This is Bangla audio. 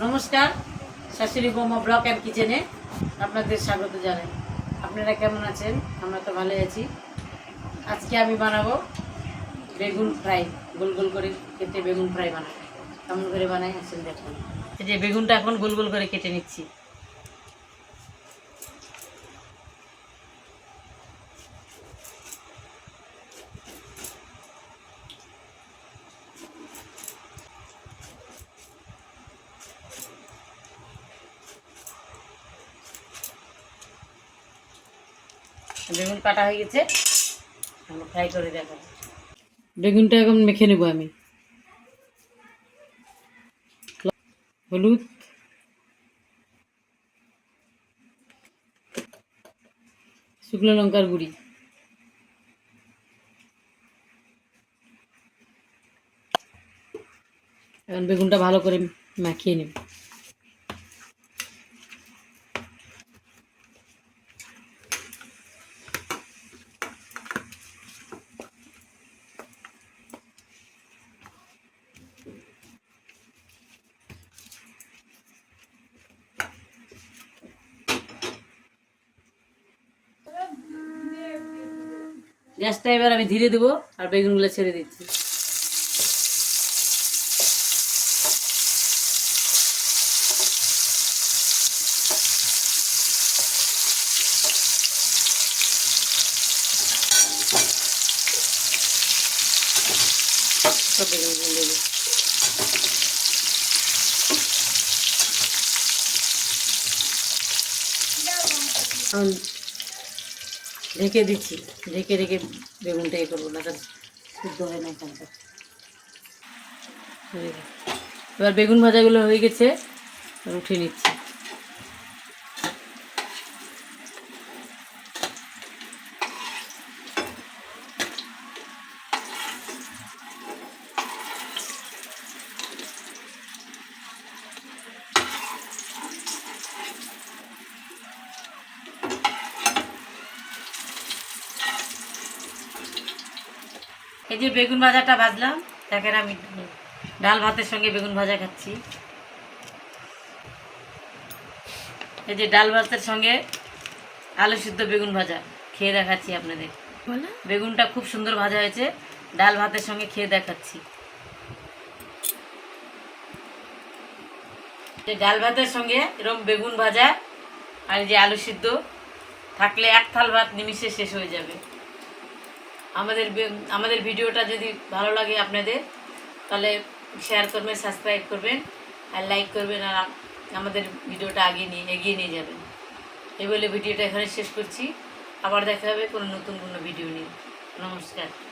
নমস্কার, শাশুড়ি বোমা ব্লক অ্যান্ড কিচেনে আপনাদের স্বাগত জানাই। আপনারা কেমন আছেন? আমরা তো ভালোই আছি। আজকে আমি বানাবো বেগুন ফ্রাই, গোল গোল করে কেটে বেগুন ফ্রাই বানাবো। কেমন করে বানাই আসেন দেখুন। যে বেগুনটা এখন গোল গোল করে কেটে নিচ্ছি। বেগুন কাটা হয়ে গেছে। ফ্রাই করে দেখো বেগুনটা এখন মেখে নেব আমি। হলুদ। শুকনো লঙ্কার গুঁড়ি। এখন বেগুনটা ভালো করে মাখিয়ে নেব। গ্যাসটা এবার আমি ধীরে দেবো আর বেগুনগুলো ছেড়ে দিচ্ছি। এখন ঢেকে দিচ্ছি। ঢেকে রেখে বেগুনটা এ করব না তার শুদ্ধ হয় না এখানটা এবার বেগুন ভাজাগুলো হয়ে গেছে উঠিয়ে নিচ্ছি। এই যে বেগুন ভাজাটা ভাজলাম দেখেন আমি ডাল ভাতের সঙ্গে বেগুন ভাজা খাচ্ছি। এই যে ডাল ভাতের সঙ্গে আলু সিদ্ধ বেগুন ভাজা খেয়ে দেখাচ্ছি আপনাদের। বেগুনটা খুব সুন্দর ভাজা হয়েছে ডাল ভাতের সঙ্গে খেয়ে দেখাচ্ছি। যে ডাল ভাতের সঙ্গে এরকম বেগুন ভাজা আর এই যে আলু সিদ্ধ থাকলে এক থাল ভাত নিমিষে শেষ হয়ে যাবে। আমাদের আমাদের ভিডিওটা যদি ভালো লাগে আপনাদের, তাহলে শেয়ার করবেন সাবস্ক্রাইব করবেন, আর লাইক করবেন, আর আমাদের ভিডিওটা আগে নিয়ে, এগিয়ে নিয়ে যাবেন। এই বলে ভিডিওটা এখানে শেষ করছি। আবার দেখা হবে কোনো নতুন কোনো ভিডিও নিয়ে। নমস্কার।